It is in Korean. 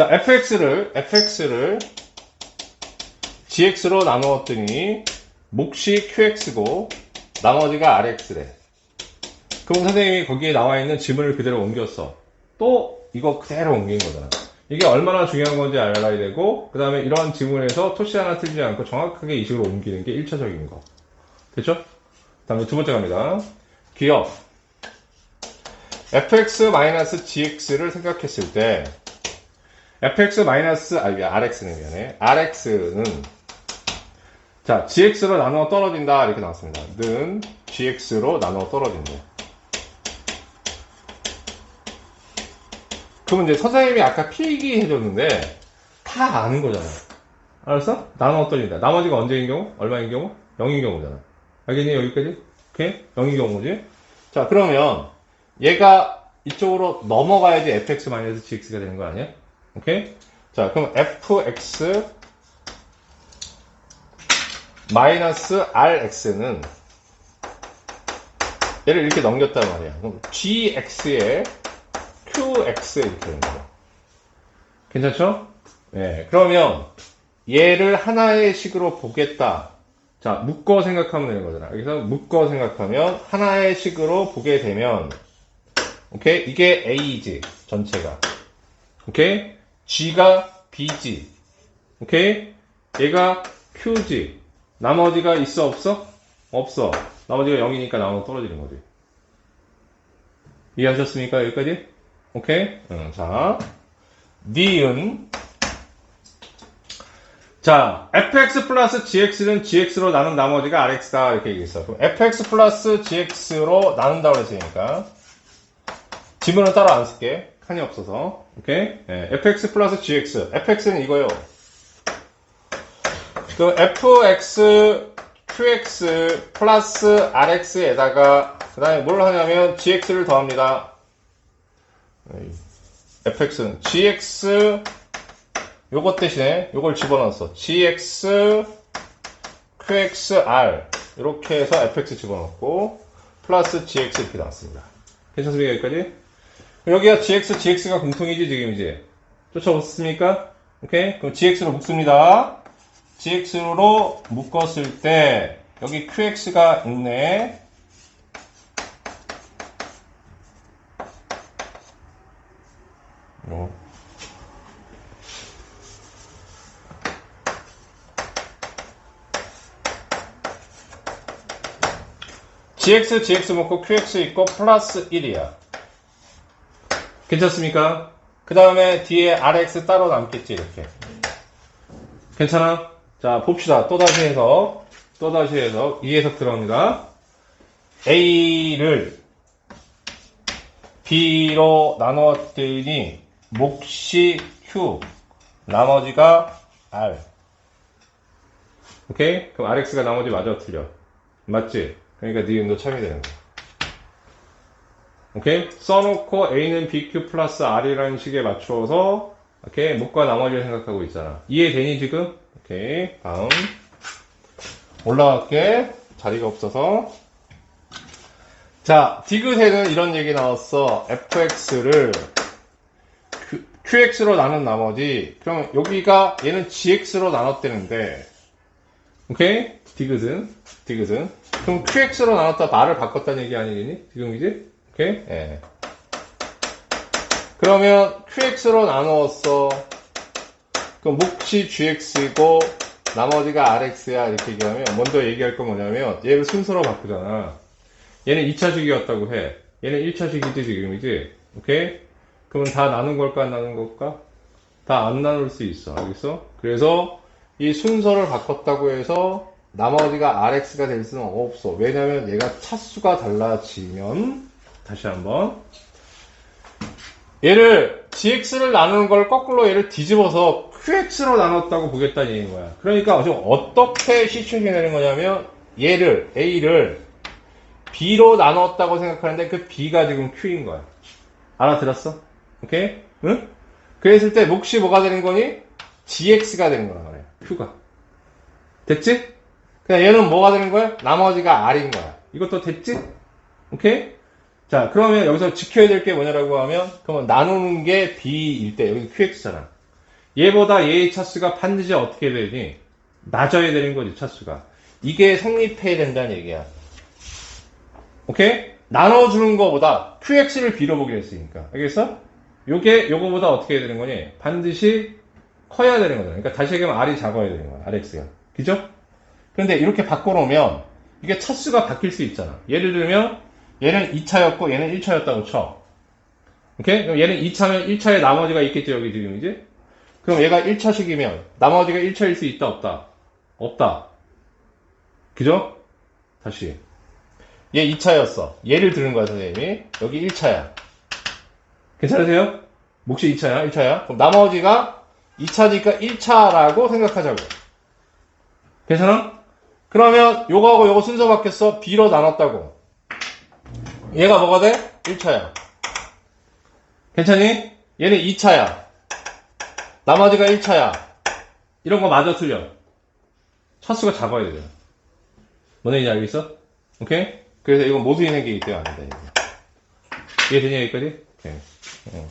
자, fx를, fx를 gx로 나누었더니 몫이 qx고 나머지가 rx래. 그럼 선생님이 거기에 나와 있는 지문을 그대로 옮겼어. 또 이거 그대로 옮긴 거잖아. 이게 얼마나 중요한 건지 알아야 되고, 그 다음에 이런 지문에서 토시 하나 틀리지 않고 정확하게 이 식으로 옮기는 게 1차적인 거. 됐죠? 다음에 두 번째 갑니다. 기억. fx-gx를 생각했을 때, fx 마이너스, 아니, rx는 미안해. rx는, 자, gx로 나누어 떨어진다. 이렇게 나왔습니다. 는 gx로 나누어 떨어진대. 그러면 이제 선생님이 아까 필기 해줬는데, 다 아는 거잖아. 알았어? 나누어 떨어진다. 나머지가 언제인 경우? 얼마인 경우? 0인 경우잖아. 알겠니? 여기까지? 오케이? 0인 경우지? 자, 그러면, 얘가 이쪽으로 넘어가야지 fx-gx가 되는 거 아니야? 오케이? 자, 그럼 fx 마이너스 rx는 얘를 이렇게 넘겼단 말이야. 그럼 gx에 qx 이렇게 되는 거야. 괜찮죠? 네. 그러면 얘를 하나의 식으로 보겠다. 자, 묶어 생각하면 되는 거잖아. 여기서 묶어 생각하면 하나의 식으로 보게 되면 오케이? 이게 A지, 전체가. 오케이? G가 B지. 오케이? 얘가 Q지. 나머지가 있어, 없어? 없어. 나머지가 0이니까 나머지 떨어지는 거지. 이해하셨습니까? 여기까지? 오케이? 응, 자. 니은. 자, fx 플러스 gx는 gx로 나눈 나머지가 rx다. 이렇게 얘기했어. 그럼 fx 플러스 gx로 나눈다고 했으니까. 지문은 따로 안 쓸게. 칸이 없어서. 오케이? 네, fx 플러스 gx. fx는 이거요. 그 fx, qx 플러스 rx에다가 그 다음에 뭘 하냐면 gx를 더합니다. fx는 gx 요것 대신에 요걸 집어넣었어. gx, qxr 이렇게 해서 fx 집어넣고 플러스 gx 이렇게 나왔습니다. 괜찮습니까 여기까지? 여기가 gx, gx가 공통이지 지금 이제 쫓아오셨습니까? 오케이 그럼 gx로 묶습니다. gx로 묶었을 때 여기 qx가 있네. 요. gx, gx 먹고 qx 있고 플러스 1이야. 괜찮습니까? 그 다음에 뒤에 rx 따로 남겠지, 이렇게. 괜찮아? 자, 봅시다. 또다시 해서, 또다시 해서, 이 해석 들어갑니다. a를 b로 나누었더니, 몫이 q, 나머지가 r. 오케이? 그럼 rx가 나머지 맞아, 틀려. 맞지? 그러니까 니은도 참이 되는 거야. 오케이? 써놓고 A는 BQ 플러스 R이라는 식에 맞추어서, 오케이? 목과 나머지를 생각하고 있잖아. 이해되니, 지금? 오케이. 다음. 올라갈게. 자리가 없어서. 자, 디귿에는 이런 얘기 나왔어. fx를 qx로 나눈 나머지, 그럼 여기가 얘는 gx로 나눴대는데, 오케이? 디귿은, 디귿은. 그럼 qx로 나눴다 말을 바꿨다는 얘기 아니겠니? 지금이지? 오케이? 예. 그러면 qx로 나누었어. 그럼 몫이 gx이고 나머지가 rx야 이렇게 얘기하면 먼저 얘기할 건 뭐냐면 얘를 순서로 바꾸잖아. 얘는 2차식이었다고 해. 얘는 1차식이지 지금이지? 오케이? 그러면 다 나눈 걸까 안 나눈 걸까? 다 안 나눌 수 있어. 알겠어? 그래서 이 순서를 바꿨다고 해서 나머지가 rx가 될 수는 없어. 왜냐면 얘가 차수가 달라지면 다시 한번 얘를 gx를 나누는 걸 거꾸로 얘를 뒤집어서 qx로 나눴다고 보겠다는 얘기인 거야. 그러니까 지금 어떻게 시축이 되는 거냐면 얘를 a를 b로 나눴다고 생각하는데 그 b가 지금 q인 거야. 알아들었어? 오케이? 응? 그랬을 때 몫이 뭐가 되는 거니? gx가 되는 거란 말이야. q가. 됐지? 그냥 얘는 뭐가 되는 거야? 나머지가 r인 거야. 이것도 됐지? 오케이? 자, 그러면 여기서 지켜야 될 게 뭐냐라고 하면, 그러면 나누는 게 b일 때, 여기 qx잖아. 얘보다 얘의 차수가 반드시 어떻게 되니? 낮아야 되는 거지, 차수가. 이게 성립해야 된다는 얘기야. 오케이? 나눠주는 거보다 QX를 빌어보기로 했으니까. 알겠어? 요게, 요거보다 어떻게 해야 되는 거니? 반드시 커야 되는 거잖아. 그러니까 다시 얘기하면 R이 작아야 되는 거야. RX가. 그죠? 그런데 이렇게 바꿔놓으면 이게 차수가 바뀔 수 있잖아. 예를 들면 얘는 2차였고 얘는 1차였다고 쳐. 오케이? 그럼 얘는 2차면 1차에 나머지가 있겠죠, 여기 지금 이제? 그럼 얘가 1차식이면 나머지가 1차일 수 있다, 없다? 없다. 그죠? 다시. 얘 2차였어. 얘를 들은 거야, 선생님이. 여기 1차야. 괜찮으세요? 몫이 2차야, 1차야? 그럼 나머지가 2차니까 1차라고 생각하자고. 괜찮아? 그러면 요거하고 요거 순서 바뀌었어. B로 나눴다고. 얘가 뭐가 돼? 1차야. 괜찮니? 얘는 2차야. 나머지가 1차야. 이런 거 마저 틀려. 차수가 작아야 되잖아. 뭔 얘기인지 알겠어? 오케이? 그래서 이건 모순이 생기기 때문에 안 된다. 이해되냐, 여기까지? 오케이. 응.